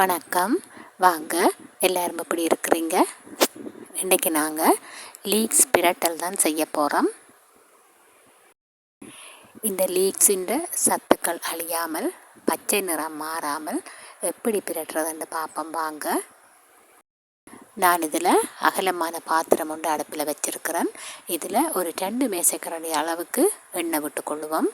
வணக்கம். வாங்க எல்லோரும் எப்படி இருக்கிறீங்க? இன்றைக்கி நாங்கள் லீக்ஸ் பிரட்டல் தான் செய்ய போகிறோம் இந்த லீக்ஸின் சத்துக்கள் அழியாமல் பச்சை நிறம் மாறாமல் எப்படி பிரட்டுறதுன்னு பார்ப்போம் வாங்க. நான் இதில் அகலமான பாத்திரம் ஒன்று அடுப்பில் வச்சுருக்கிறேன். இதில் ஒரு ரெண்டு மேசைக்கரண்டி அளவுக்கு எண்ணெய் விட்டுக்கொள்ளுவோம்.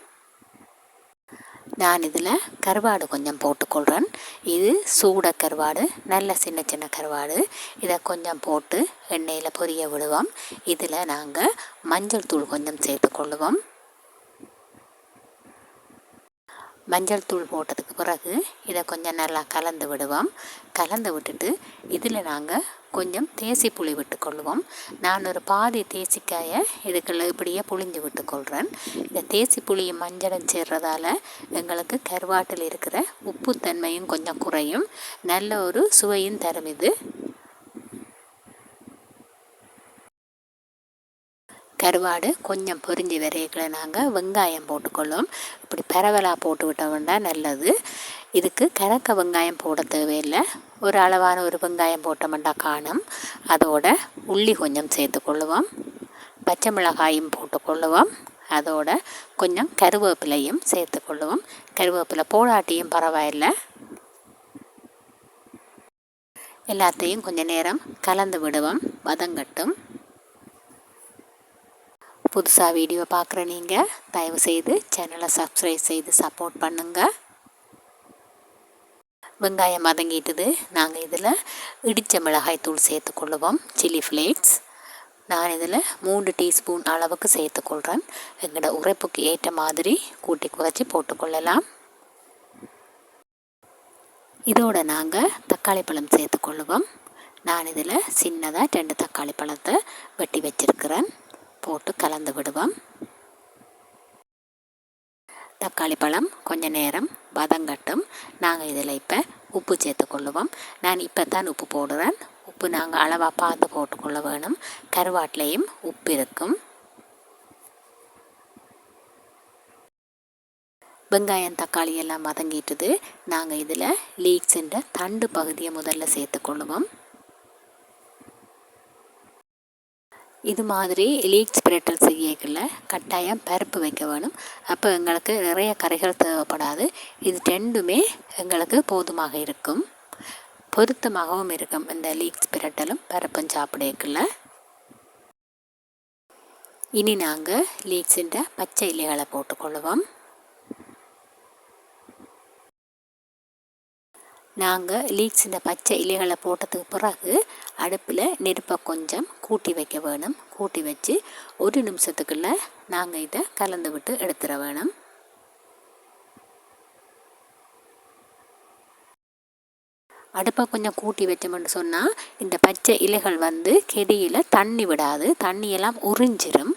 நான் இதில் கருவாடு கொஞ்சம் போட்டுக்கொள்கிறேன் இது சூட கருவாடு நல்ல சின்ன சின்ன கருவாடு. இதை கொஞ்சம் போட்டு எண்ணெயில் பொரிய விடுவோம். இதில் நாங்கள் மஞ்சள் தூள் கொஞ்சம் சேர்த்துக்கொள்ளுவோம் மஞ்சள் தூள் போட்டதுக்கு பிறகு இதை கொஞ்சம் நல்லா கலந்து விடுவோம். கலந்து விட்டுட்டு இதில் நாங்கள் கொஞ்சம் தேசி புளி விட்டுக்கொள்வோம். நான் ஒரு பாதி தேசிக்காயை இதுக்குள்ள இப்படியே புளிஞ்சு விட்டுக்கொள்கிறேன். இந்த தேசி புளியும் மஞ்சளும் சேர்றதால எங்களுக்கு கருவாட்டில் இருக்கிற உப்புத்தன்மையும் கொஞ்சம் குறையும். நல்ல ஒரு சுவையும் தரும் இது. கருவாடு கொஞ்சம் பொரிஞ்சு வரைகளை நாங்கள் வெங்காயம் போட்டுக்கொள்ளும் இப்படி பரவலாக போட்டு விட்டோம்னா நல்லது. இதுக்கு கணக்க வெங்காயம் போட தேவையில்லை. ஒரு அளவான ஒரு வெங்காயம் போட்டோம்னா காணும். அதோட உள்ளி கொஞ்சம் சேர்த்துக்கொள்ளுவோம் பச்சை மிளகாயும் போட்டுக்கொள்ளுவோம் அதோட கொஞ்சம் கருவேப்பிலையும் சேர்த்துக்கொள்ளுவோம் கருவேப்பிலை போடாட்டியும் பரவாயில்லை. எல்லாத்தையும் கொஞ்சம் நேரம் கலந்து விடுவோம். வதங்கட்டும். புதுசாக வீடியோ பார்க்குற நீங்கள் தயவுசெய்து சேனலை சப்ஸ்கிரைப் செய்து சப்போர்ட் பண்ணுங்கள் வெங்காயம் வதங்கிட்டுது. நாங்கள் இதில் இடித்த மிளகாய் தூள் சேர்த்துக்கொள்ளுவோம் சில்லி ஃப்ளேக்ஸ் நான் இதில் மூன்று டீஸ்பூன் அளவுக்கு சேர்த்துக்கொள்கிறேன் எங்களோட உரைப்புக்கு ஏற்ற மாதிரி கூட்டி குறைச்சி போட்டுக்கொள்ளலாம் இதோட நாங்கள் தக்காளி பழம் சேர்த்துக்கொள்ளுவோம் நான் இதில் சின்னதாக ரெண்டு தக்காளி பழத்தை வெட்டி வச்சிருக்கிறேன். போட்டு கலந்து விடுவோம். தக்காளி பழம் கொஞ்ச நேரம் வதங்கட்டும். நாங்கள் இதில் இப்போ உப்பு சேர்த்துக்கொள்ளுவோம் நான் இப்போ தான் உப்பு போடுறேன். உப்பு நாங்கள் அளவாக பார்த்து போட்டுக்கொள்ள வேணும். கருவாட்டிலையும் உப்பு இருக்கும். வெங்காயம் தக்காளி எல்லாம் வதங்கிட்டுது. நாங்கள் இதில் லீக்ஸுன்ற தண்டு பகுதியை முதல்ல சேர்த்துக்கொள்ளுவோம் இது மாதிரி லீக் ஸ்ப்ரெட்டல் செய்யக்குள்ள கட்டாயம் பருப்பு வைக்க வேணும். அப்போ எங்களுக்கு நிறைய கரைகள் தேவைப்படாது. இது ரெண்டுமே எங்களுக்கு போதுமாக இருக்கும். பொருத்தமாகவும் இருக்கும் இந்த லீக் ஸ்பிரட்டலும் பருப்பும் சாப்பிடக்குள்ள. இனி நாங்கள் லீக்ஸின்ற பச்சை இலைகளை போட்டுக்கொள்ளுவோம் நாங்கள் லீக்ஸின் பச்சை இலைகளை போட்டதுக்கு பிறகு அடுப்பில் நெருப்பை கொஞ்சம் கூட்டி வைக்க வேணும். கூட்டி வச்சு ஒரு நிமிஷத்துக்குள்ளே நாங்கள் இதை கலந்து விட்டு எடுத்துட வேணும். அடுப்பை கொஞ்சம் கூட்டி வச்சோம்னு சொன்னால் இந்த பச்சை இலைகள் வந்து கெடியில் தண்ணி விடாது. தண்ணியெல்லாம் உறிஞ்சிரும்.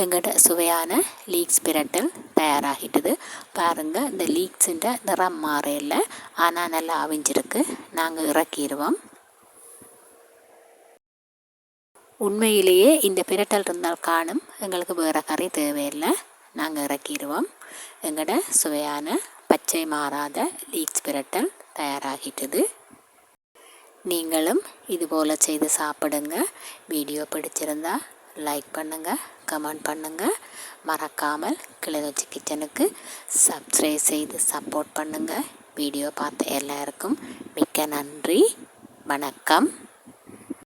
எங்கிட்ட சுவையான லீக்ஸ் பிரட்டல் தயாராகிட்டது. பாருங்கள் இந்த லீக்ஸுன்ற நிறம் மாறையில் ஆனால் நல்லா அவிஞ்சிருக்கு. நாங்கள் இறக்கிடுவோம் உண்மையிலேயே இந்த பிரட்டல் இருந்தால் காணும். எங்களுக்கு வேறு கறி தேவையில்லை. நாங்கள் இறக்கிடுவோம் எங்களோட சுவையான பச்சை மாறாத லீக்ஸ் பிரட்டல் தயாராகிட்டது. நீங்களும் இதுபோல் செய்து சாப்பிடுங்க. வீடியோ பிடிச்சிருந்தா லைக் பண்ணுங்கள் கமெண்ட் பண்ணுங்கள் மறக்காமல் கிளிநொச்சி கிச்சனுக்கு சப்ஸ்கிரைப் செய்து சப்போர்ட் பண்ணுங்கள் வீடியோ பார்த்த எல்லாருக்கும் மிக்க நன்றி. வணக்கம்.